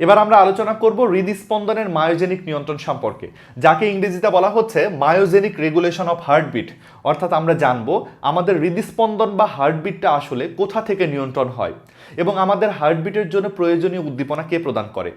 এবার আমরা আলোচনা করব হৃদস্পন্দনের মায়োজেনিক নিয়ন্ত্রণ সম্পর্কে, যাকে ইংরেজিতে বলা হচ্ছে মায়োজেনিক রেগুলেশন অফ হার্টবিট অর্থাৎ আমরা জানব আমাদের হৃদস্পন্দন বা হার্টবিটটা আসলে কোথা থেকে নিয়ন্ত্রণ হয় এবং আমাদের হার্টবিটের জন্য প্রয়োজনীয় উদ্দীপনা কে প্রদান করে।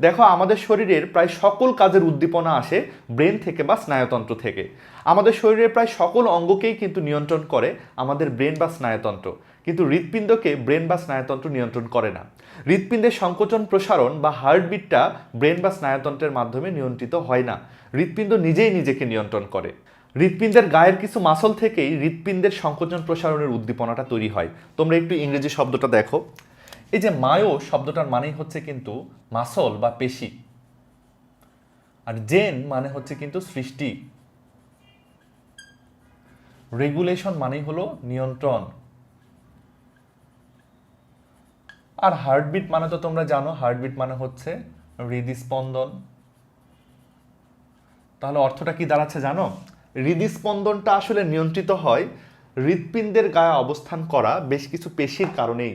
দেখো, আমাদের শরীরের প্রায় সকল কাজের উদ্দীপনা আসে ব্রেন থেকে বা স্নায়ুতন্ত্র থেকে। আমাদের শরীরের প্রায় সকল অঙ্গকেই কিন্তু নিয়ন্ত্রণ করে আমাদের ব্রেন বা স্নায়ুতন্ত্র। কিন্তু হৃৎপিণ্ডকে ব্রেন বা স্নায়ুতন্ত্র নিয়ন্ত্রণ করে না। হৃৎপিণ্ডের সংকোচন প্রসারণ বা হার্টবিটটা ব্রেন বা স্নায়ুতন্ত্রের মাধ্যমে নিয়ন্ত্রিত হয় না। হৃৎপিণ্ড নিজেই নিজেকে নিয়ন্ত্রণ করে। হৃৎপিণ্ডের গায়ের কিছু মাসল থেকেই হৃৎপিণ্ডের সংকোচন প্রসারণের উদ্দীপনাটা তৈরি হয়। তোমরা একটু ইংরেজি শব্দটা দেখো। এই যে মায়ো শব্দটার মানেই হচ্ছে কিন্তু মাসল বা পেশি। আর জেন মানে হচ্ছে কিন্তু সৃষ্টি। রেগুলেশন মানেই হলো নিয়ন্ত্রণ। আর হার্টবিট মানে তো তোমরা জানো হার্টবিট মানে হচ্ছে হৃদস্পন্দন। তাহলে অর্থটা কি দাঁড়াচ্ছে জানো? হৃদস্পন্দনটা আসলে নিয়ন্ত্রিত হয় হৃৎপিণ্ডের গায়ে অবস্থান করা বেশ কিছু পেশির কারণেই।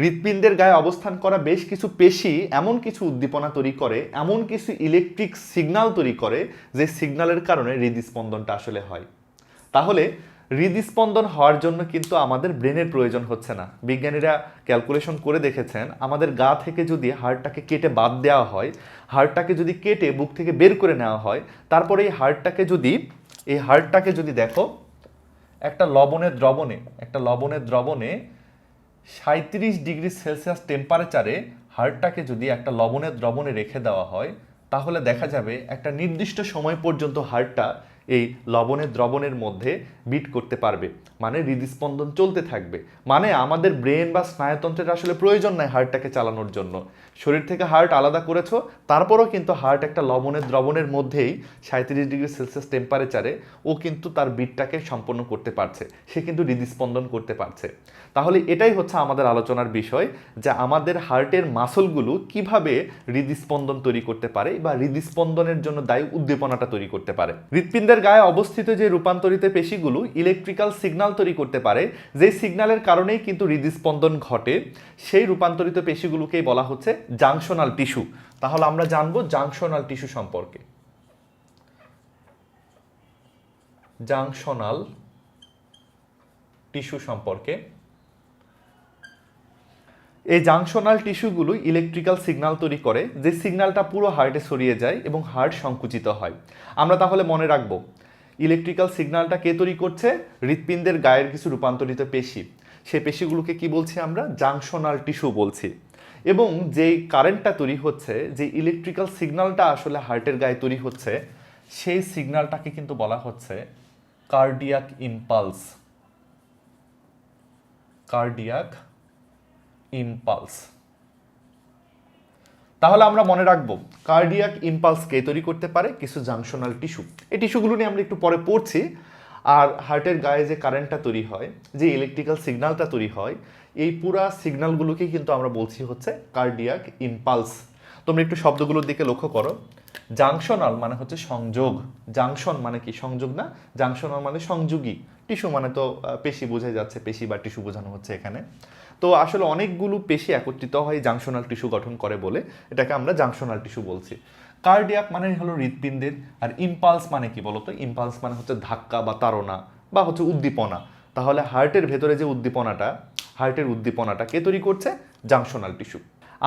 হৃৎপিণ্ডের গায়ে অবস্থান করা বেশ কিছু পেশি এমন কিছু উদ্দীপনা তৈরি করে, এমন কিছু ইলেকট্রিক সিগনাল তৈরি করে যে সিগনালের কারণে হৃদস্পন্দনটা আসলে হয়। তাহলে হৃদস্পন্দন হওয়ার জন্য কিন্তু আমাদের ব্রেনের প্রয়োজন হচ্ছে না। বিজ্ঞানীরা ক্যালকুলেশন করে দেখেছেন, আমাদের গা থেকে যদি হাড়টাকে কেটে বাদ দেওয়া হয়, হাড়টাকে যদি কেটে বুক থেকে বের করে নেওয়া হয়, তারপরে এই হাড়টাকে যদি, এই হাড়টাকে যদি দেখো, একটা লবণের দ্রবণে, একটা লবণের দ্রবণে সাঁত্রিশ ডিগ্রি সেলসিয়াস টেম্পারেচারে হাড়টাকে যদি একটা লবণের দ্রবণে রেখে দেওয়া হয়, তাহলে দেখা যাবে একটা নির্দিষ্ট সময় পর্যন্ত হাড়টা এই লবণের দ্রবণের মধ্যে বিট করতে পারবে। মানে হৃদস্পন্দন চলতে থাকবে। মানে আমাদের ব্রেন বা স্নায়ুতন্ত্রের আসলে প্রয়োজন নাই হার্টটাকে চালানোর জন্য। শরীর থেকে হার্ট আলাদা করেছ, তারপরও কিন্তু হার্ট একটা লবণের দ্রবণের মধ্যেই সাঁত্রিশ ডিগ্রি সেলসিয়াস টেম্পারেচারে ও কিন্তু তার বিটটাকে সম্পন্ন করতে পারছে। সে কিন্তু হৃদস্পন্দন করতে পারছে। তাহলে এটাই হচ্ছে আমাদের আলোচনার বিষয় যে আমাদের হার্টের মাসলগুলো কীভাবে হৃদস্পন্দন তৈরি করতে পারে বা হৃদস্পন্দনের জন্য দায়ী উদ্দীপনাটা তৈরি করতে পারে। হৃৎপিণ্ডের গায়ে অবস্থিত যে রূপান্তরিত পেশিগুলো ইলেকট্রিক্যাল সিগনাল তৈরি করতে পারে, যে সিগনালের কারণেই কিন্তু হৃদস্পন্দন ঘটে, সেই রূপান্তরিত পেশিগুলোকেই বলা হচ্ছে জাংশনাল টিস্যু তাহলে আমরা জানব জাংশনাল টিস্যু সম্পর্কে। জাংশনাল টিস্যু সম্পর্কে এই জাংশনাল টিস্যুগুলো ইলেকট্রিক্যাল সিগনাল তৈরি করে, যে সিগনালটা পুরো হার্টে ছড়িয়ে যায় এবং হার্ট সংকুচিত হয়। আমরা তাহলে মনে রাখব ইলেকট্রিক্যাল সিগনালটা কে তৈরি করছে? হৃৎপিণ্ডের গায়ের কিছু রূপান্তরিত পেশি। সেই পেশিগুলোকে কি বলছি আমরা? জাংশনাল টিস্যু বলছি। এবং যেই কারেন্টটা তৈরি হচ্ছে, যে ইলেকট্রিক্যাল সিগনালটা আসলে হার্টের গায়ে তৈরি হচ্ছে, সেই সিগনালটাকে কিন্তু বলা হচ্ছে কার্ডিয়াক ইম্পালস কার্ডিয়াক ইম্পালস। তাহলে আমরা মনে রাখব কার্ডিয়াক ইম্পালস কে তৈরি করতে পারে? কিছু জাংশনাল টিস্যু এই টিস্যুগুলো নিয়ে আমরা একটু পরে পড়ছি। আর হার্টের গায়ে যে কারেন্টটা তৈরি হয়, যে ইলেকট্রিক্যাল সিগন্যালটা তৈরি হয়, এই পুরা সিগন্যালগুলোকেই কিন্তু আমরা বলছি হচ্ছে কার্ডিয়াক ইম্পালস তোমরা একটু শব্দগুলোর দিকে লক্ষ্য করো। জাংশনাল মানে হচ্ছে সংযোগ। জাংশন মানে কি? সংযোগ না? জাংশনাল মানে সংযোগী। টিস্যু মানে তো পেশি বোঝাই যাচ্ছে, পেশি বা টিস্যু বোঝানো হচ্ছে এখানে। তো আসলে অনেকগুলো পেশি একত্রিত হয় জাংশনাল টিস্যু গঠন করে বলে, এটাকে আমরা জাংশনাল টিস্যু বলছি। কার্ডিয়াক মানে হলো হৃৎপিণ্ডের, আর ইম্পালস মানে কি বলতো? ইম্পালস মানে হচ্ছে ধাক্কা বা তাড়না বা হচ্ছে উদ্দীপনা। তাহলে হার্টের ভেতরে যে উদ্দীপনাটা, হার্টের উদ্দীপনাটা কে তৈরি করছে? Junctional tissue.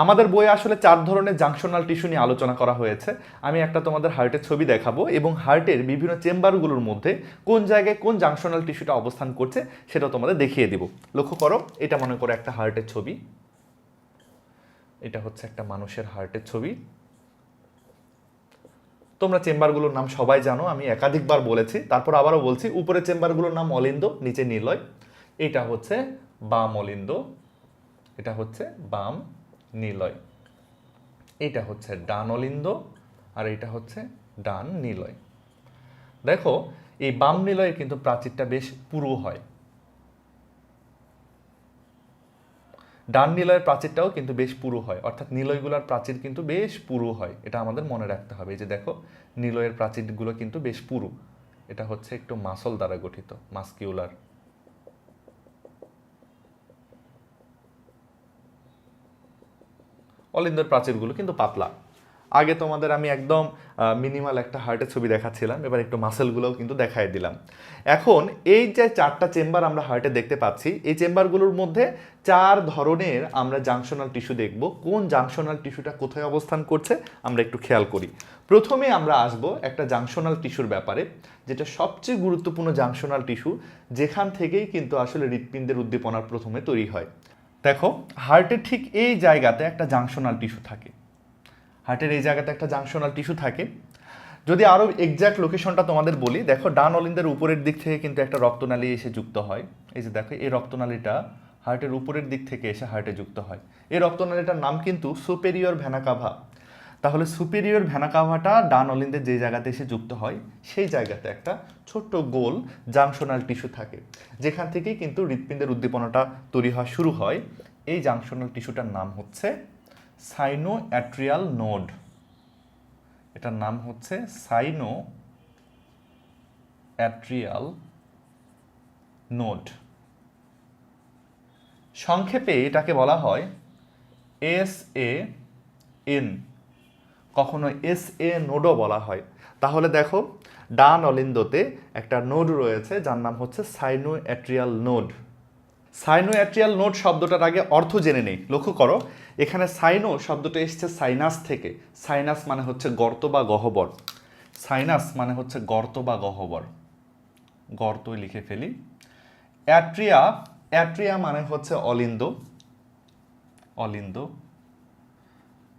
আমাদের বইয়ে আসলে চার ধরনের জাংশনাল টিস্যু নিয়ে আলোচনা করা হয়েছে। আমি একটা তোমাদের হার্টের ছবি দেখাবো এবং হার্টের বিভিন্ন চেম্বারগুলোর মধ্যে কোন জায়গায় কোন জাংশনাল টিস্যুটা অবস্থান করছে সেটা তোমাদের দেখিয়ে দিব। লক্ষ্য করো, এটা মনে করো একটা হার্টের ছবি। এটা হচ্ছে একটা মানুষের হার্টের ছবি। তোমরা চেম্বারগুলোর নাম সবাই জানো, আমি একাধিকবার বলেছি, তারপর আবারও বলছি উপরে চেম্বারগুলোর নাম অলিন্দ, নিচে নিলয় এটা হচ্ছে বাম অলিন্দ। এটা হচ্ছে বাম নিলয়। এটা হচ্ছে ডান অলিন্দ আর এটা হচ্ছে ডান নিলয়। দেখো, এই বাম নিলয়ের কিন্তু প্রাচীরটা বেশ পুরু হয়। ডান নিলয়ের প্রাচীরটাও কিন্তু বেশ পুরু হয়। অর্থাৎ নিলয়গুলোর প্রাচীর কিন্তু বেশ পুরু হয়। এটা আমাদের মনে রাখতে হবে যে দেখো, নিলয়ের প্রাচীরগুলো কিন্তু বেশ পুরু। এটা হচ্ছে একটু মাসল দ্বারা গঠিত, মাস্কিউলার। অলিন্দের প্রাচীরগুলো, কিন্তু পাতলা। আগে তোমাদের আমি একদম মিনিমাল একটা হার্টের ছবি দেখাচ্ছিলাম, এবার একটু মাসেলগুলোও কিন্তু দেখাই দিলাম। এখন এই যে চারটা চেম্বার আমরা হার্টে দেখতে পাচ্ছি, এই চেম্বারগুলোর মধ্যে চার ধরনের আমরা জাংশনাল টিস্যু দেখব। কোন জাংশনাল টিস্যুটা কোথায় অবস্থান করছে, আমরা একটু খেয়াল করি। প্রথমে আমরা আসব একটা জাংশনাল টিস্যুর ব্যাপারে, যেটা সবচেয়ে গুরুত্বপূর্ণ জাংশনাল টিস্যু যেখান থেকেই কিন্তু আসলে হৃৎপিণ্ডের উদ্দীপনার প্রথমে তৈরি হয়। দেখো হার্টের ঠিক এই জায়গাতে একটা জাংশনাল টিস্যু থাকে। হার্টের এই জায়গাতে একটা জাংশনাল টিস্যু থাকে। যদি আরও এক্স্যাক্ট লোকেশনটা তোমাদের বলি, দেখো, ডান অলিন্দের উপরের দিক থেকে কিন্তু একটা রক্তনালী এসে যুক্ত হয়। এই যে দেখো, এই রক্তনালীটা হার্টের উপরের দিক থেকে এসে হার্টে যুক্ত হয়। এই রক্তনালীটার নাম কিন্তু সুপেরিয়র ভ্যানাকাভা তাহলে সুপিরিয়র ভ্যানাকাভাটা ডান অলিন্দের যে জায়গাতে এসে যুক্ত হয়, সেই জায়গাতে একটা ছোট্ট গোল জাংশনাল টিস্যু থাকে, যেখান থেকেই কিন্তু হৃৎপিণ্ডের উদ্দীপনাটা তৈরি হওয়া শুরু হয়। এই জাংশনাল টিস্যুটার নাম হচ্ছে সাইনো অ্যাট্রিয়াল নোড। এটার নাম হচ্ছে সাইনো অ্যাট্রিয়াল নোড। সংক্ষেপে এটাকে বলা হয় এস এ এন কখনো এস এ নোডও বলা হয়। তাহলে দেখো, ডান অলিন্দতে একটা নোড রয়েছে, যার নাম হচ্ছে sino atrial node sino atrial node শব্দটার আগে অর্থ জেনে নেই, লক্ষ্য করো, এখানে সাইনো শব্দটা এসছে সাইনাস থেকে। সাইনাস মানে হচ্ছে গর্ত বা গহ্বর। সাইনাস মানে হচ্ছে গর্ত বা গহ্বর। গর্তই লিখে ফেলি। অ্যাট্রিয়া অ্যাট্রিয়া মানে হচ্ছে অলিন্দ। অলিন্দ।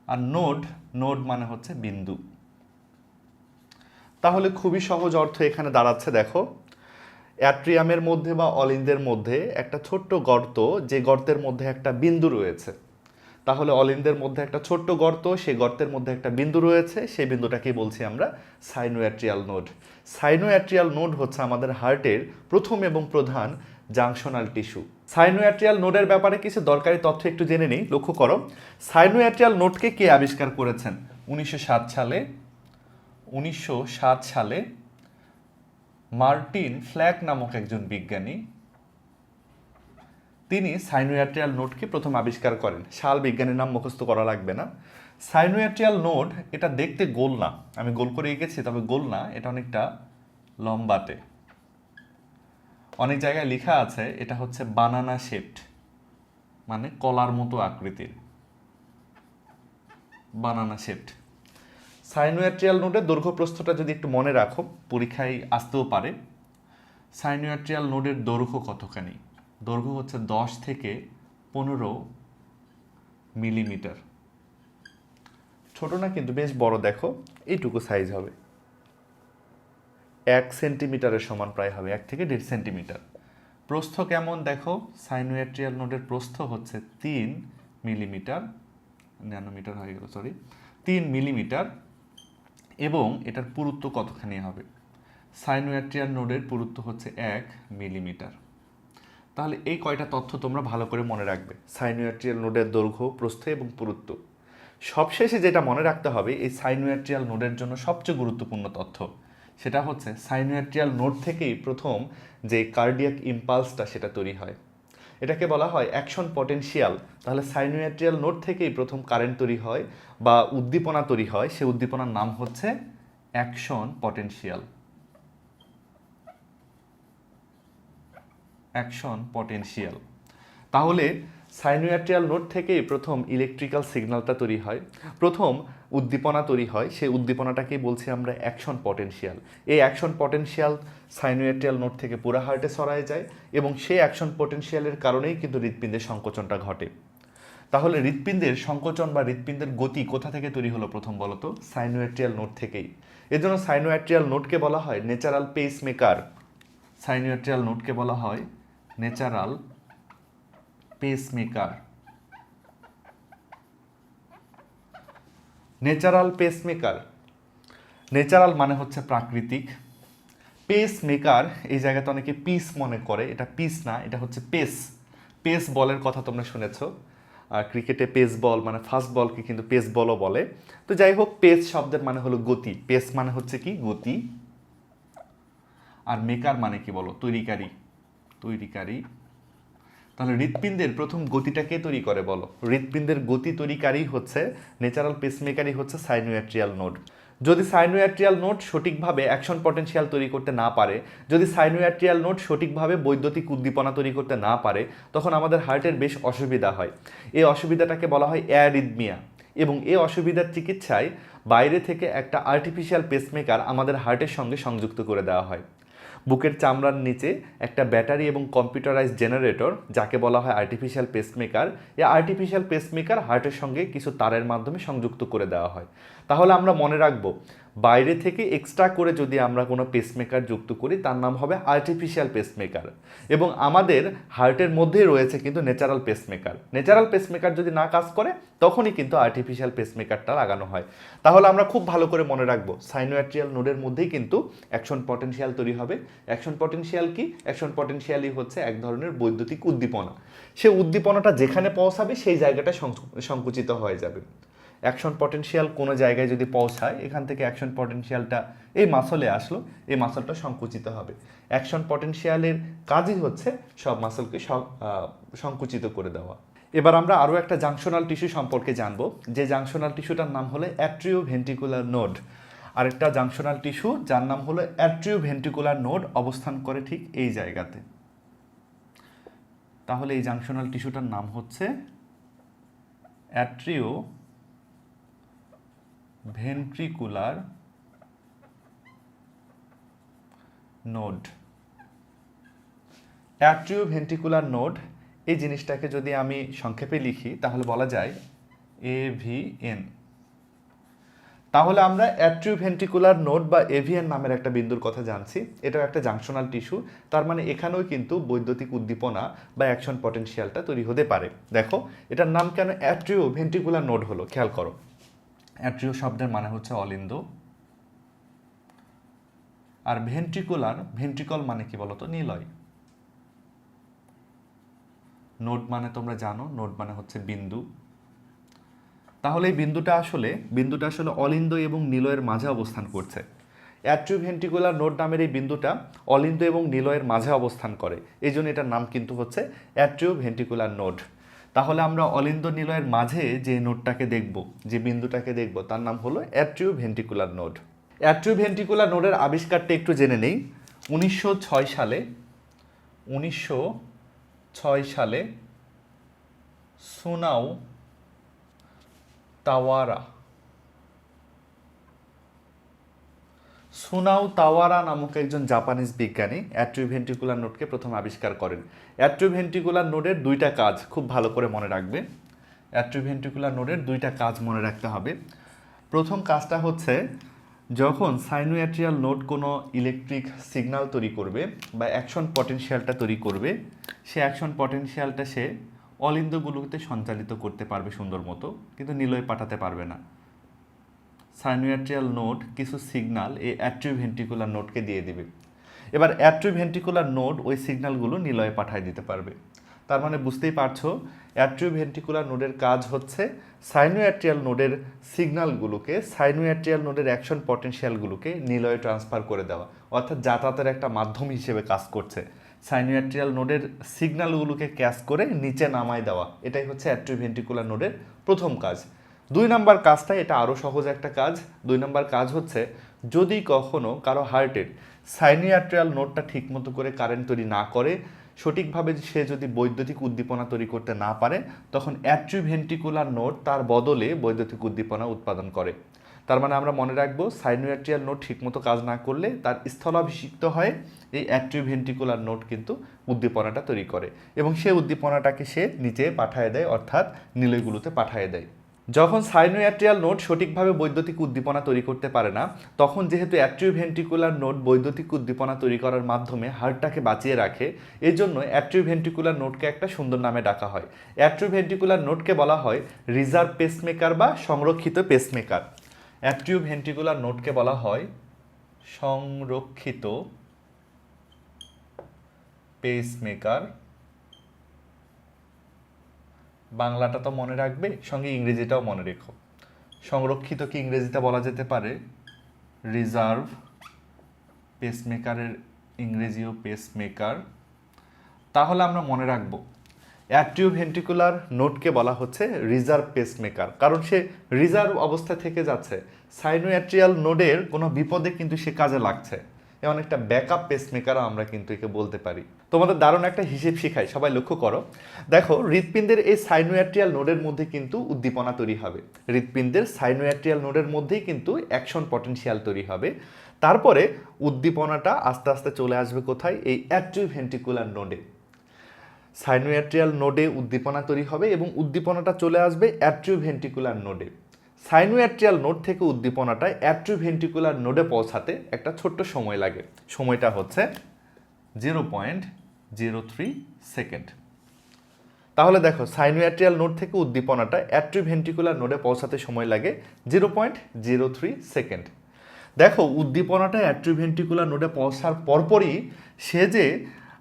আর নোড নোড মানে হচ্ছে বিন্দু। তাহলে খুবই সহজ অর্থ এখানে দাঁড়াচ্ছে, দেখো। অ্যাট্রিয়ামের মধ্যে বা অলিন্দের মধ্যে একটা ছোট্ট গর্ত, যে গর্তের মধ্যে একটা বিন্দু রয়েছে। তাহলে অলিন্দের মধ্যে একটা ছোট্ট গর্ত, সেই গর্তের মধ্যে একটা বিন্দু রয়েছে। সেই বিন্দুটাকেই বলছি আমরা সাইনোঅ্যাট্রিয়াল নোড। সাইনোঅ্যাট্রিয়াল নোড হচ্ছে আমাদের হার্টের প্রথম এবং প্রধান জাংশনাল টিস্যু। সাইনোঅ্যাট্রিয়াল নোডের ব্যাপারে কিছু দরকারি তথ্য একটু জেনে নিই, লক্ষ্য করো। সাইনোঅ্যাট্রিয়াল নোডকে কে আবিষ্কার করেছেন? উনিশশো সালে উনিশশো সালে মার্টিন ফ্ল্যাক নামক একজন বিজ্ঞানী, তিনি সাইনোয়াট্রিয়াল নোটকে প্রথম আবিষ্কার করেন। শাল বিজ্ঞানীর নাম মুখস্থ করা লাগবে না। সাইনোয়াট্রিয়াল নোট এটা দেখতে গোল না। আমি গোল করে এঁকেছি, তবে গোল না, এটা অনেকটা লম্বাটে। অনেক জায়গায় লেখা আছে, এটা হচ্ছে বানানা শেপড মানে কলার মতো আকৃতির। বানানা শেপড সাইনোয়াট্রিয়াল নোডের দৈর্ঘ্য প্রস্থটা যদি একটু মনে রাখো, পরীক্ষায় আসতেও পারে। সাইনোয়াট্রিয়াল নোডের দৈর্ঘ্য কতখানি? দৈর্ঘ্য হচ্ছে দশ থেকে পনেরো মিলিমিটার। ছোট না, কিন্তু বেশ বড়, দেখো, এইটুকু সাইজ হবে। এক সেন্টিমিটারের সমান প্রায় হবে, এক থেকে দেড় সেন্টিমিটার। প্রস্থ কেমন দেখো? সাইনোয়াট্রিয়াল নোডের প্রস্থ হচ্ছে তিন মিলিমিটার, ন্যানোমিটার হয়ে গেল সরি তিন মিলিমিটার এবং এটার পুরুত্ব কতখানি হবে? সাইনোয়াট্রিয়াল নোডের পুরুত্ব হচ্ছে এক মিলিমিটার। তাহলে এই কয়টা তথ্য তোমরা ভালো করে মনে রাখবে। সাইনোয়াট্রিয়াল নোডের দৈর্ঘ্য, প্রস্থ এবং পুরুত্ব। সবশেষে যেটা মনে রাখতে হবে, এই সাইনোয়াট্রিয়াল নোডের জন্য সবচেয়ে গুরুত্বপূর্ণ তথ্য সেটা হচ্ছে সাইনোয়াট্রিয়াল নোট থেকেই প্রথম যে কার্ডিয়াক ইম্পালসটা সেটা তৈরি হয়। এটাকে বলা হয় অ্যাকশন পটেনশিয়াল। তাহলে সাইনোয়াট্রিয়াল নোট থেকেই প্রথম কারেন্ট তৈরি হয় বা উদ্দীপনা তৈরি হয় সেই উদ্দীপনার নাম হচ্ছে অ্যাকশন পটেনশিয়াল। Action potential. তাহলে সাইনোয়াট্রিয়াল নোট থেকেই প্রথম ইলেকট্রিক্যাল সিগন্যালটা তৈরি হয়। প্রথম উদ্দীপনা তৈরি হয়। সেই উদ্দীপনাটাকেই বলছি আমরা অ্যাকশন পটেনশিয়াল এই অ্যাকশন পটেনশিয়াল সাইনোয়াট্রিয়াল নোট থেকে পুরা হার্টে সরায় যায় এবং সেই অ্যাকশন পটেনশিয়ালের কারণেই কিন্তু হৃৎপিণ্ডের সংকোচনটা ঘটে। তাহলে হৃৎপিণ্ডের সংকোচন বা হৃৎপিণ্ডের গতি কোথা থেকে তৈরি হলো প্রথম বলতো? সাইনোয়াট্রিয়াল নোট থেকেই। এজন্য সাইনোয়াট্রিয়াল নোটকে বলা হয় ন্যাচারাল পেস মেকার সাইনোয়াট্রিয়াল নোটকে বলা হয় natural pacemaker natural pacemaker natural মানে হচ্ছে প্রাকৃতিক। পেস মেকার এই জায়গাতে অনেকে পিস মনে করে, এটা পিস না, এটা হচ্ছে পেস পেস বলের কথা তোমরা শুনেছ। আর ক্রিকেটে পেস বল মানে ফাস্ট বলকে কিন্তু পেস বলও বলে। তো যাই হোক পেস শব্দের মানে হলো গতি। পেস মানে হচ্ছে কি? গতি। আর মেকার মানে কি বলো? তৈরিকারী। তৈরিকারী। তাহলে হৃৎপিণ্ডের প্রথম গতিটা কে তৈরি করে বলো? হৃৎপিণ্ডের গতি তৈরিকারী হচ্ছে ন্যাচারাল পেসমেকারই হচ্ছে সাইনোয়াট্রিয়াল নোড যদি সাইনোয়াট্রিয়াল নোড সঠিকভাবে অ্যাকশন পটেনশিয়াল তৈরি করতে না পারে, যদি সাইনোয়াট্রিয়াল নোড সঠিকভাবে বৈদ্যুতিক উদ্দীপনা তৈরি করতে না পারে, তখন আমাদের হার্টের বেশ অসুবিধা হয়। এই অসুবিধাটাকে বলা হয় অ্যারিদমিয়া এবং এই অসুবিধার চিকিৎসায় বাইরে থেকে একটা আর্টিফিশিয়াল পেসমেকার আমাদের হার্টের সঙ্গে সংযুক্ত করে দেওয়া হয়। বুকের চামড়ার নিচে একটা ব্যাটারি এবং কম্পিউটারাইজ জেনারেটর, যাকে বলা হয় আর্টিফিশিয়াল পেসমেকার এই আর্টিফিশিয়াল পেসমেকার হার্টের সঙ্গে কিছু তারের মাধ্যমে সংযুক্ত করে দেওয়া হয়। তাহলে আমরা মনে রাখব বাইরে থেকে এক্সট্রা করে যদি আমরা কোনো পেসমেকার যুক্ত করি, তার নাম হবে আর্টিফিশিয়াল পেসমেকার এবং আমাদের হার্টের মধ্যেই রয়েছে কিন্তু ন্যাচারাল পেসমেকার ন্যাচারাল পেসমেকার যদি না কাজ করে, তখনই কিন্তু আর্টিফিশিয়াল পেসমেকারটা লাগানো হয়। তাহলে আমরা খুব ভালো করে মনে রাখব সাইনোয়াট্রিয়াল নোডের মধ্যেই কিন্তু অ্যাকশন পটেনশিয়াল তৈরি হবে। অ্যাকশন পটেনশিয়াল কি? অ্যাকশন পটেনশিয়ালই হচ্ছে এক ধরনের বৈদ্যুতিক উদ্দীপনা। সে উদ্দীপনাটা যেখানে পৌঁছাবে, সেই জায়গাটা সংকু- সংকুচিত হয়ে যাবে। অ্যাকশন পটেনশিয়াল কোনো জায়গায় যদি পৌঁছায়, এখান থেকে অ্যাকশন পটেনশিয়ালটা এই মাসলে আসলো, এই মাসলটা সংকুচিত হবে। অ্যাকশন পটেনশিয়ালের কাজই হচ্ছে সব মাসলকে সংকুচিত করে দেওয়া। এবার আমরা আরও একটা জাংশনাল টিস্যু সম্পর্কে জানব। যে জাংশনাল টিস্যুটার নাম হলো অ্যাট্রিও ভেন্টিকুলার নোড আরেকটা জাংশনাল টিস্যু যার নাম হলো অ্যাট্রিও ভেন্টিকুলার নোড অবস্থান করে ঠিক এই জায়গাতে। তাহলে এই জাংশনাল টিস্যুটার নাম হচ্ছে atrio ventricular node. Atrio ventricular node, এই জিনিসটাকে যদি আমি সংক্ষেপে লিখি, তাহলে বলা যায় এ ভি এন। তাহলে আমরা অ্যাট্রিও ভেন্ট্রিকুলার নোড বা এভিএন নামের একটা বিন্দুর কথা জানছি। এটাও একটা জাংশনাল টিস্যু। তার মানে এখানেও কিন্তু বৈদ্যুতিক উদ্দীপনা বা অ্যাকশন পটেনশিয়ালটা তৈরি হতে পারে। দেখো, এটার নাম কেন অ্যাট্রিও ভেন্ট্রিকুলার নোড হলো, খেয়াল করো। অ্যাট্রিও শব্দের মানে হচ্ছে অলিন্দ। আর ভেন্ট্রিকুলার, ভেন্ট্রিকল মানে কি বলতো? নিলয়। নোড মানে তোমরা জানো, নোড মানে হচ্ছে বিন্দু। তাহলে এই বিন্দুটা আসলে বিন্দুটা আসলে অলিন্দ এবং নিলয়ের মাঝে অবস্থান করছে। অ্যাট্রিভেন্টিকুলার নোড নামের এই বিন্দুটা অলিন্দ এবং নিলয়ের মাঝে অবস্থান করে। এই জন্য এটার নাম কিন্তু হচ্ছে অ্যাট্রিও অ্যাট্রিওভেন্টিকুলার নোড। তাহলে আমরা অলিন্দ নিলয়ের মাঝে যে নোডটাকে দেখব, যে বিন্দুটাকে দেখব, তার নাম হলো অ্যাট্রিউ ভেন্টিকুলার নোড। অ্যাট্রিওভেন্টিকুলার নোডের আবিষ্কারটা একটু জেনে নেই। উনিশশো ছয় সালে, উনিশশো ছয় সালে সোনাও তাওয়ারা সুনাও তাওয়ারা নামক একজন জাপানিজ বিজ্ঞানী অ্যাট্রিভেন্টিকুলার নোটকে প্রথম আবিষ্কার করেন। অ্যাট্রিভেন্টিকুলার নোডের দুইটা কাজ খুব ভালো করে মনে রাখবে। অ্যাট্রিভেন্টিকুলার নোডের দুইটা কাজ মনে রাখতে হবে। প্রথম কাজটা হচ্ছে, যখন সাইনোয়াট্রিয়াল নোড কোনো ইলেকট্রিক সিগন্যাল তৈরি করবে বা অ্যাকশন পটেনশিয়ালটা তৈরি করবে, সে অ্যাকশন পটেনশিয়ালটা সে অলিন্দগুলোতে সঞ্চালিত করতে পারবে সুন্দর মতো, কিন্তু নিলয় পাঠাতে পারবে না। সাইনোয়াট্রিয়াল নোড কিছু সিগনাল এই অ্যাট্রিভেন্টিকুলার নোডকে দিয়ে দিবে। এবার অ্যাট্রিভেন্টিকুলার নোড ওই সিগনালগুলো নিলয়ে পাঠিয়ে দিতে পারবে। তার মানে বুঝতেই পারছ অ্যাট্রিভেন্টিকুলার নোডের কাজ হচ্ছে সাইনোয়াট্রিয়াল নোডের সিগনালগুলোকে, সাইনোয়াট্রিয়াল নোডের অ্যাকশন পটেনশিয়ালগুলোকে নিলয়ে ট্রান্সফার করে দেওয়া। অর্থাৎ যাতায়াতের একটা মাধ্যম হিসেবে কাজ করছে। সাইনোয়াট্রিয়াল নোডের সিগনালগুলোকে ক্যাচ করে নিচে নামায় দেওয়া। এটাই হচ্ছে অ্যাট্রিভেন্টিকুলার নোডের প্রথম কাজ। দুই নাম্বার কাজটা এটা আরও সহজ একটা কাজ। দুই নাম্বার কাজ হচ্ছে, যদি কখনো কারও হার্টের সাইনিয়াট্রিয়াল নোডটা ঠিকমতো করে কারেন্ট তৈরি না করে, সঠিকভাবে সে যদি বৈদ্যুতিক উদ্দীপনা তৈরি করতে না পারে, তখন অ্যাট্রিভেন্টিকুলার নোট তার বদলে বৈদ্যুতিক উদ্দীপনা উৎপাদন করে। তার মানে আমরা মনে রাখব, সাইনোয়াট্রিয়াল নোড ঠিকমতো কাজ না করলে তার স্থলাভিষিক্ত হয়, এই অ্যাট্রিভেন্টিকুলার নোট কিন্তু উদ্দীপনাটা তৈরি করে। এবং সেই উদ্দীপনাটাকে সে নিচে পাঠিয়ে দেয়, অর্থাৎ নিলয়গুলোতে পাঠিয়ে দেয়। যখন সাইনোয়াট্রিয়াল নোড সঠিকভাবে বৈদ্যুতিক উদ্দীপনা তৈরি করতে পারে না, তখন যেহেতু অ্যাট্রিভেন্টিকুলার নোড বৈদ্যুতিক উদ্দীপনা তৈরি করার মাধ্যমে হার্টটাকে বাঁচিয়ে রাখে এই জন্য অ্যাট্রিভেন্টিকুলার নোডকে একটা সুন্দর নামে ডাকা হয়। অ্যাট্রিভেন্টিকুলার নোটকে বলা হয় রিজার্ভ পেসমেকার বা সংরক্ষিত পেসমেকার। অ্যাট্রিভেন্টিকুলার নোটকে বলা হয় সংরক্ষিত পেসমেকার। বাংলাটা তো মনে রাখবে, সঙ্গে ইংরেজিটাও মনে রেখো। সংরক্ষিত কি ইংরেজিতে বলা যেতে পারে? রিজার্ভ পেসমেকারের ইংরেজিও পেসমেকার। তাহলে আমরা মনে রাখব রাখব অ্যাট্রিওভেন্ট্রিকুলার নোটকে বলা হচ্ছে রিজার্ভ পেসমেকার, কারণ সে রিজার্ভ অবস্থা থেকে যাচ্ছে। সাইনোয়াট্রিয়াল নোডের কোনো বিপদে কিন্তু সে কাজে লাগছে। এমন একটা ব্যাকআপ পেসমেকারও আমরা কিন্তু একে বলতে পারি। তোমাদের দারুণ একটা হিসেব শিখাই, সবাই লক্ষ্য করো। দেখো, হৃৎপিণ্ডের এই সাইনোয়াট্রিয়াল নোডের মধ্যে কিন্তু উদ্দীপনা তৈরি হবে। হৃৎপিণ্ডের সাইনোয়াট্রিয়াল নোডের মধ্যেই কিন্তু অ্যাকশন পটেনশিয়াল তৈরি হবে। তারপরে উদ্দীপনাটা আস্তে আস্তে চলে আসবে কোথায়? এই অ্যাট্রিভেন্ট্রিকুলার নোডে সাইনোয়াট্রিয়াল নোডে উদ্দীপনা তৈরি হবে এবং উদ্দীপনাটা চলে আসবে অ্যাট্রিওভেন্ট্রিকুলার নোডে সাইনোয়াট্রিয়াল নোড থেকে উদ্দীপনাটা অ্যাট্রিওভেন্ট্রিকুলার নোডে পৌঁছাতে একটা ছোট্ট সময় লাগে। সময়টা হচ্ছে zero point zero three second. তাহলে দেখো, সাইনোয়াট্রিয়াল নোড থেকে উদ্দীপনাটা অ্যাট্রিভেন্ট্রিকুলার নোডে পৌঁছাতে সময় লাগে zero point zero three second. দেখো, উদ্দীপনাটা অ্যাট্রিভেন্ট্রিকুলার নোডে পৌঁছার পরপরই সে যে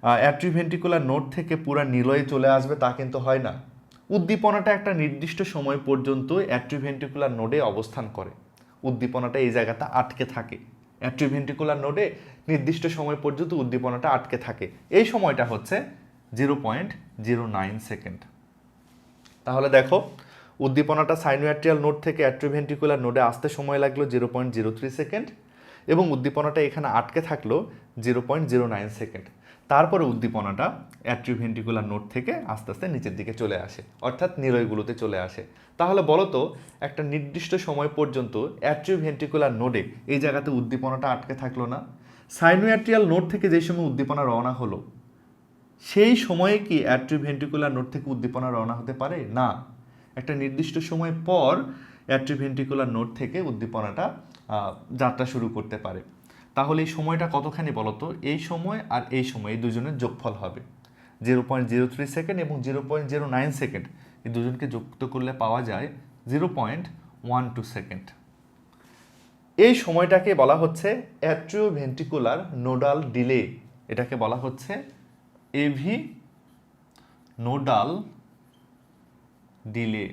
অ্যাট্রিভেন্ট্রিকুলার নোড থেকে পুরো নিলয়ে চলে আসবে তা কিন্তু হয় না। উদ্দীপনাটা একটা নির্দিষ্ট সময় পর্যন্ত অ্যাট্রিভেন্ট্রিকুলার নোডে অবস্থান করে। উদ্দীপনাটা এই জায়গাটা আটকে থাকে। অ্যাট্রিভেন্ট্রিকুলার নোডে নির্দিষ্ট সময় পর্যন্ত উদ্দীপনাটা আটকে থাকে। এই সময়টা হচ্ছে zero point zero nine second. তাহলে দেখো, উদ্দীপনাটা সাইনোয়াট্রিয়াল নোড থেকে অ্যাট্রিভেন্টিকুলার নোডে আসতে সময় লাগল zero point zero three second এবং উদ্দীপনাটা এখানে আটকে থাকল zero point zero nine second. তারপরে উদ্দীপনাটা অ্যাট্রিভেন্টিকুলার নোট থেকে আস্তে আস্তে নিচের দিকে চলে আসে, অর্থাৎ নিরয়গুলোতে চলে আসে। তাহলে বলো তো একটা নির্দিষ্ট সময় পর্যন্ত অ্যাট্রিভেন্টিকুলার নোডে এই জায়গাতে উদ্দীপনাটা আটকে থাকল না। সাইনোয়াট্রিয়াল নোট থেকে যে সময় উদ্দীপনা রওনা হলো, সেই সময়ে কি অ্যাট্রিভেন্টিকুলার নোট থেকে উদ্দীপনা রওনা হতে পারে? না। একটা নির্দিষ্ট সময় পর অ্যাট্রিভেন্টিকুলার নোড থেকে উদ্দীপনাটা যাত্রা শুরু করতে পারে। তাহলে এই সময়টা কতখানি বলতো? এই সময় আর এই সময়, এই দুজনের যোগফল হবে। Zero point zero three second এবং zero point zero nine second এই দুজনকে যুক্ত করলে পাওয়া যায় zero point one two second এই সময়টাকে বলা হচ্ছে অ্যাট্রিওভেন্ট্রিকুলার নোডাল ডিলে এটাকে বলা হচ্ছে এভি নোডাল ডিলে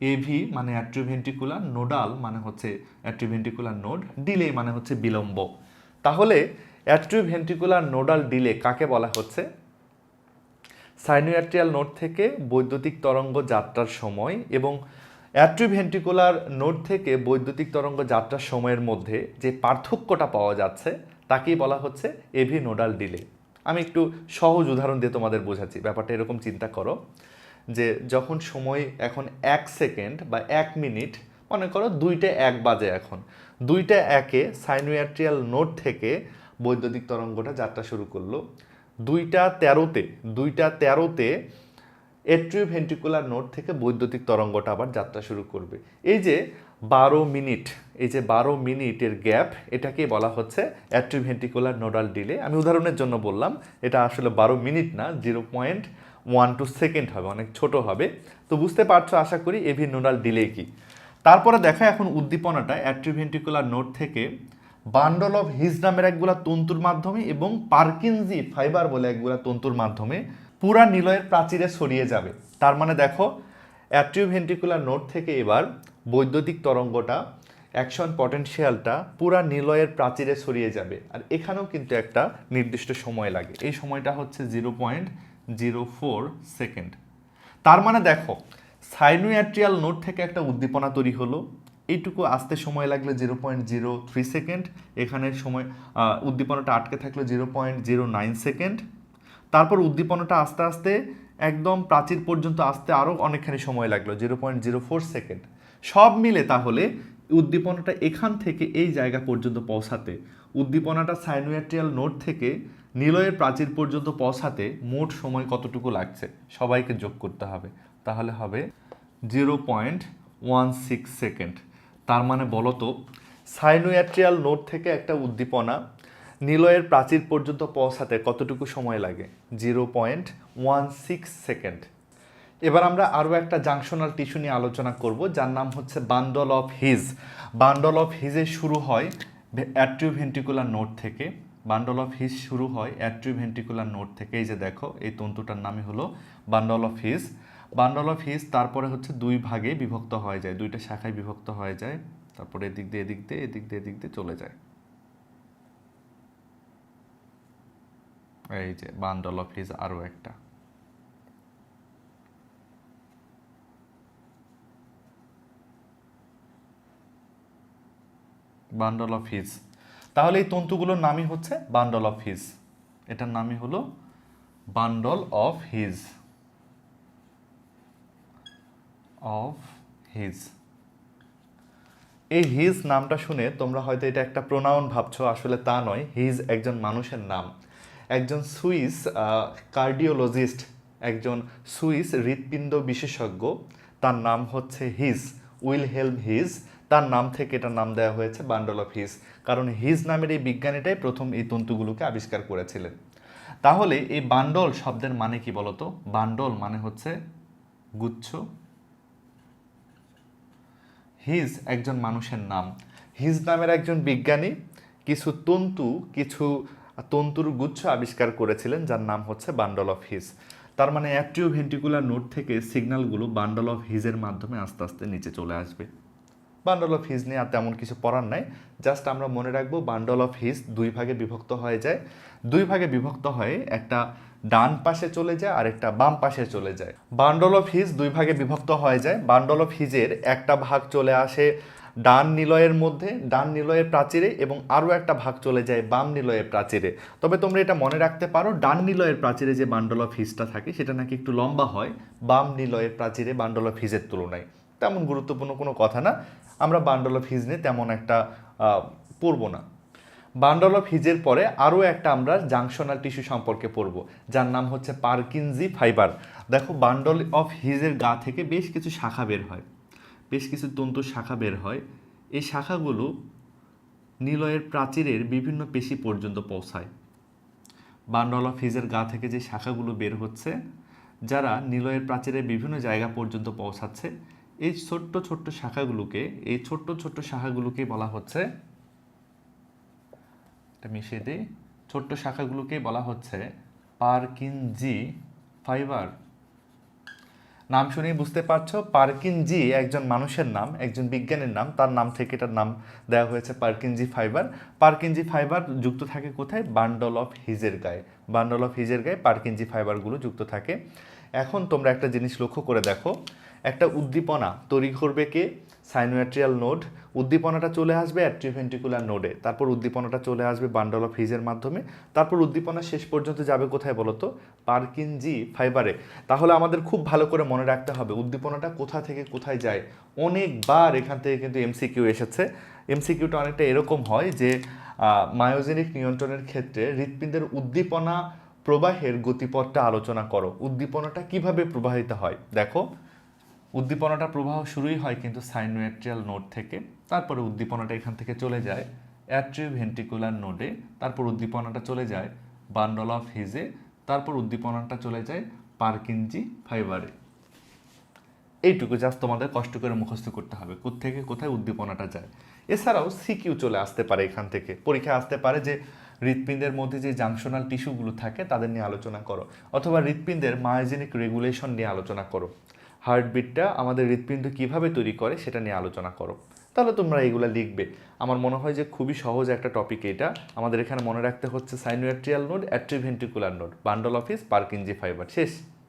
এভি মানে অ্যাট্রিভেন্ট্রিকুলার নোডাল মানে হচ্ছে অ্যাট্রিভেন্ট্রিকুলার নোড ডিলে মানে হচ্ছে বিলম্ব। তাহলে অ্যাট্রিভেন্ট্রিকুলার নোডাল ডিলে কাকে বলা হচ্ছে? সাইনোয়াট্রিয়াল নোড থেকে বৈদ্যুতিক তরঙ্গ যাত্রার সময় এবং অ্যাট্রিভেন্ট্রিকুলার নোড থেকে বৈদ্যুতিক তরঙ্গ যাত্রার সময়ের মধ্যে যে পার্থক্যটা পাওয়া যাচ্ছে, তাকেই বলা হচ্ছে এভি নোডাল ডিলে আমি একটু সহজ উদাহরণ দিয়ে তোমাদের বোঝাচ্ছি। ব্যাপারটা এরকম চিন্তা করো। যে যখন সময় এখন এক সেকেন্ড বা এক মিনিট, মনে করো দুইটা এক বাজে এখন, দুইটা একে সাইনোয়াট্রিয়াল নোট থেকে বৈদ্যুতিক তরঙ্গটা যাত্রা শুরু করল। দুইটা তেরোতে দুইটা তেরোতে এট্রিওভেন্ট্রিকুলার নোট থেকে বৈদ্যুতিক তরঙ্গটা আবার যাত্রা শুরু করবে। এই যে বারো মিনিট, এই যে বারো মিনিটের গ্যাপ, এটাকে বলা হচ্ছে অ্যাট্রিভেন্ট্রিকুলার নোডাল ডিলে। আমি উদাহরণের জন্য বললাম, এটা আসলে বারো মিনিট না, zero point one two second হবে, অনেক ছোট হবে। তো বুঝতে পারছ, আশা করি এভি নোডাল ডিলে কি? তারপরে দেখা এখন উদ্দীপনাটা অ্যাট্রিভেন্টিকুলার নোট থেকে বান্ডল অফ হিজ নামের একগুলা তন্তুর মাধ্যমে এবং পার্কিনজি ফাইবার বলে একগুলা তন্তুর মাধ্যমে পুরা নিলয়ের প্রাচীরে ছড়িয়ে যাবে। তার মানে দেখো অ্যাট্রিভেন্টিকুলার নোট থেকে এবার বৈদ্যুতিক তরঙ্গটা অ্যাকশন পটেনশিয়ালটা পুরা নিলয়ের প্রাচীরে ছড়িয়ে যাবে। আর এখানেও কিন্তু একটা নির্দিষ্ট সময় লাগে। এই সময়টা হচ্ছে zero point zero four second. তার মানে দেখো, সাইনোয়াট্রিয়াল নোট থেকে একটা উদ্দীপনা তৈরি হলো। এইটুকু আসতে সময় লাগল zero point zero three second, এখানে সময় উদ্দীপনাটা আটকে থাকল zero point zero nine second. তারপর উদ্দীপনাটা আস্তে আস্তে, একদম প্রাচীর পর্যন্ত আসতে আরও অনেকখানি সময় লাগল, zero point zero four second. সব মিলে তাহলে উদ্দীপনাটা এখান থেকে এই জায়গা পর্যন্ত পৌঁছাতে, উদ্দীপনাটা সাইনোয়াট্রিয়াল নোট থেকে নিলয়ের প্রাচীর পর্যন্ত পৌঁছাতে মোট সময় কতটুকু লাগছে? সবাইকে যোগ করতে হবে। তাহলে হবে zero point one six second. তার মানে বলো তো, সাইনোয়াট্রিয়াল নোট থেকে একটা উদ্দীপনা নিলয়ের প্রাচীর পর্যন্ত পৌঁছাতে কতটুকু সময় লাগে? Zero point one six second. এবার আমরা আরও একটা জাংশনাল টিস্যু নিয়ে আলোচনা করব, যার নাম হচ্ছে bundle of His. Bundle of হিজে শুরু হয় অ্যাট্রিও ভেন্টিকুলার নোট থেকে। বান্ডল অফ হিস শুরু হয় অ্যাট্রিওভেন্ট্রিকুলার নোট থেকে। এই যে দেখো, এই তন্তুটার নামই হলো bundle of His bundle of His তারপরে হচ্ছে দুই ভাগে বিভক্ত হয়ে যায়। দুইটা শাখায় বিভক্ত হয়ে যায়। তারপরে এদিক দিয়ে এদিক দিয়ে এদিক দিয়ে এদিক দিয়ে চলে যায়। এই যে বান্ডল অফ হিজ আরও একটা। বান্ডল অফ হিজ তাহলে এই তন্তুগুলোর নামই হচ্ছে বান্ডল অফ হিজ এটার নামই হলো bundle of His of His এই হিজ নামটা শুনে তোমরা হয়তো এটা একটা প্রোনাউন ভাবছ, আসলে তা নয়। হিজ একজন মানুষের নাম। একজন সুইস কার্ডিওলজিস্ট একজন সুইস হৃৎপিণ্ড বিশেষজ্ঞ, তার নাম হচ্ছে হিজ উইল হেল্ম হিজ তার নাম থেকে এটার নাম দেওয়া হয়েছে বান্ডল অফ হিজ। কারণ হিজ নামের এই বিজ্ঞানীটাই প্রথম এই তন্তুগুলোকে আবিষ্কার করেছিলেন। তাহলে এই বান্ডল শব্দের মানে কি বলতো? বান্ডল মানে হচ্ছে গুচ্ছ। হিজ একজন মানুষের নাম। হিজ নামের একজন বিজ্ঞানী কিছু তন্তু, কিছু তন্তুর গুচ্ছ আবিষ্কার করেছিলেন, যার নাম হচ্ছে বান্ডল অফ হিজ। তার মানে অ্যাট্রিও ভেন্টিকুলার নোট থেকে সিগন্যালগুলো বান্ডল অফ হিজের মাধ্যমে আস্তে আস্তে নিচে চলে আসবে। বান্ডল অফ হিজ নিয়ে আর তেমন কিছু পড়ার নাই। জাস্ট আমরা মনে রাখব বান্ডল অফ হিজ দুই ভাগে বিভক্ত হয়ে যায়। দুই ভাগে বিভক্ত হয়ে একটা ডান পাশে চলে যায় আর একটা বাম পাশে চলে যায়। বান্ডল অফ হিজ দুই ভাগে বিভক্ত হয়ে যায়। বান্ডল অফ হিজের একটা ভাগ চলে আসে ডান নিলয়ের মধ্যে, ডান নিলয়ের প্রাচীরে এবং আরও একটা ভাগ চলে যায় বাম নিলয়ের প্রাচীরে। তবে তোমরা এটা মনে রাখতে পারো, ডান নিলয়ের প্রাচীরে যে বান্ডল অফ হিজটা থাকে সেটা নাকি একটু লম্বা হয়, বাম নিলয়ের প্রাচীরে বান্ডল অফ হিজের তুলনায়। তেমন গুরুত্বপূর্ণ কোনো কথা না। আমরা বান্ডল অফ হিজ নিয়ে তেমন একটা পড়ব না। বান্ডল অফ হিজের পরে আরও একটা আমরা জাংশনাল টিস্যু সম্পর্কে পড়ব, যার নাম হচ্ছে পার্কিনজি ফাইবার দেখো বান্ডল অফ হিজের গা থেকে বেশ কিছু শাখা বের হয়, বেশ কিছু তন্তু শাখা বের হয়। এই শাখাগুলো নিলয়ের প্রাচীরের বিভিন্ন পেশি পর্যন্ত পৌঁছায়। বান্ডল অফ হিজের গা থেকে যে শাখাগুলো বের হচ্ছে, যারা নিলয়ের প্রাচীরের বিভিন্ন জায়গা পর্যন্ত পৌঁছাচ্ছে এই ছোট্ট ছোট্ট শাখাগুলোকে, এই ছোট্ট ছোট্ট শাখাগুলোকে বলা হচ্ছে এটা মিশিয়ে দিই, ছোট্ট শাখাগুলোকে বলা হচ্ছে পার্কিনজি ফাইবার। নাম শুনেই বুঝতে পারছ, পার্কিনজি একজন মানুষের নাম, একজন বিজ্ঞানীর নাম, তার নাম থেকে এটার নাম দেওয়া হয়েছে পার্কিনজি ফাইবার। পার্কিনজি ফাইবার যুক্ত থাকে কোথায়? বান্ডল অফ হিজের গায়ে। বান্ডল অফ হিজের গায়ে পার্কিনজি ফাইবারগুলো যুক্ত থাকে। এখন তোমরা একটা জিনিস লক্ষ্য করে দেখো একটা উদ্দীপনা তৈরি করবে কে? সাইনোয়াট্রিয়াল নোড। উদ্দীপনাটা চলে আসবে অ্যাট্রিভেন্টিকুলার নোডে। তারপর উদ্দীপনাটা চলে আসবে বান্ডল অফ হিজের মাধ্যমে। তারপর উদ্দীপনা শেষ পর্যন্ত যাবে কোথায় বলো তো পার্কিনজি ফাইবারে। তাহলে আমাদের খুব ভালো করে মনে রাখতে হবে, উদ্দীপনাটা কোথা থেকে কোথায় যায়। অনেকবার এখান থেকে কিন্তু এমসিকিউ এসেছে। এমসিকিউটা অনেকটা এরকম হয় যে মায়োজেনিক নিয়ন্ত্রণের ক্ষেত্রে হৃৎপিণ্ডের উদ্দীপনা প্রবাহের গতিপথটা আলোচনা করো। উদ্দীপনাটা কীভাবে প্রবাহিত হয়? দেখো উদ্দীপনাটা প্রবাহ শুরুই হয় কিন্তু সাইনোয়েট্রিয়াল নোড থেকে। তারপরে উদ্দীপনাটা এখান থেকে চলে যায় অ্যাট্রিও ভেন্টিকুলার নোডে, তারপর উদ্দীপনাটা চলে যায় বান্ডল অফ হিজে, তারপর উদ্দীপনাটা চলে যায় পার্কিনজি ফাইবারে। এইটুকু জাস্ট তোমাদের কষ্ট করে মুখস্থ করতে হবে থেকে কোথায় উদ্দীপনাটা যায়। এছাড়াও সিকিউ চলে আসতে পারে এখান থেকে। পরীক্ষায় আসতে পারে যে হৃৎপিণ্ডের মধ্যে যে জাংশনাল টিস্যুগুলো থাকে তাদের নিয়ে আলোচনা করো, অথবা হৃৎপিণ্ডের মায়োজেনিক রেগুলেশন নিয়ে আলোচনা করো। হার্টবিটটা আমাদের হৃৎপিণ্ড কীভাবে তৈরি করে সেটা নিয়ে আলোচনা করো। তাহলে তোমরা এগুলো লিখবে। আমার মনে হয় যে খুবই সহজ একটা টপিক এটা। আমাদের এখানে মনে রাখতে হচ্ছে sinoatrial node atrioventricular node, bundle of His Purkinje fibre. শেষ।